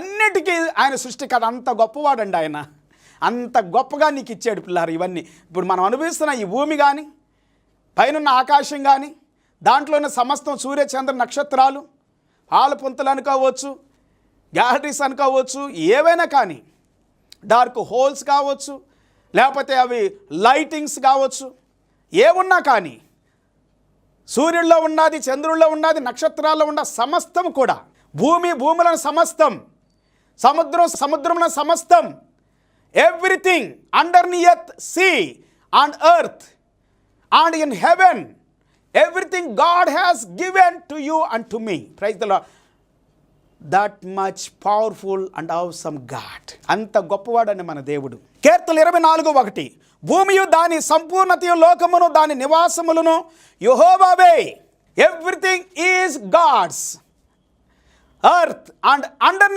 అన్నిటికీ ఆయన సృష్టికర్త అంత గొప్పవాడండి ఆయన. అంత గొప్పగా నీకు ఇచ్చాడు పిల్లారు ఇవన్నీ. ఇప్పుడు మనం అనుభవిస్తున్న ఈ భూమి కానీ పైనున్న ఆకాశం కానీ దాంట్లో ఉన్న సమస్తం సూర్య చంద్ర నక్షత్రాలు ఆలపుంతలు అనుకోవచ్చు గ్యాలరీస్ అనుకోవచ్చు ఏవైనా కానీ డార్క్ హోల్స్ కావచ్చు లేకపోతే అవి లైటింగ్స్ కావచ్చు ఏమున్నా కానీ సూర్యుల్లో ఉన్నది చంద్రుల్లో ఉన్నది నక్షత్రాల్లో ఉన్న సమస్తం కూడా భూమి భూములను సమస్తం సముద్రం సముద్రమున సమస్తం. Everything underneath sea and earth and in heaven everything God has given to you and to me praise the that much powerful and awesome God అంత గొప్పవాడని మన దేవుడు. కీర్తలు ఇరవై నాలుగు ఒకటి. భూమియు దాని సంపూర్ణతయు లోకమును దాని నివాసములను. యుహోబాబే everything is God's earth and under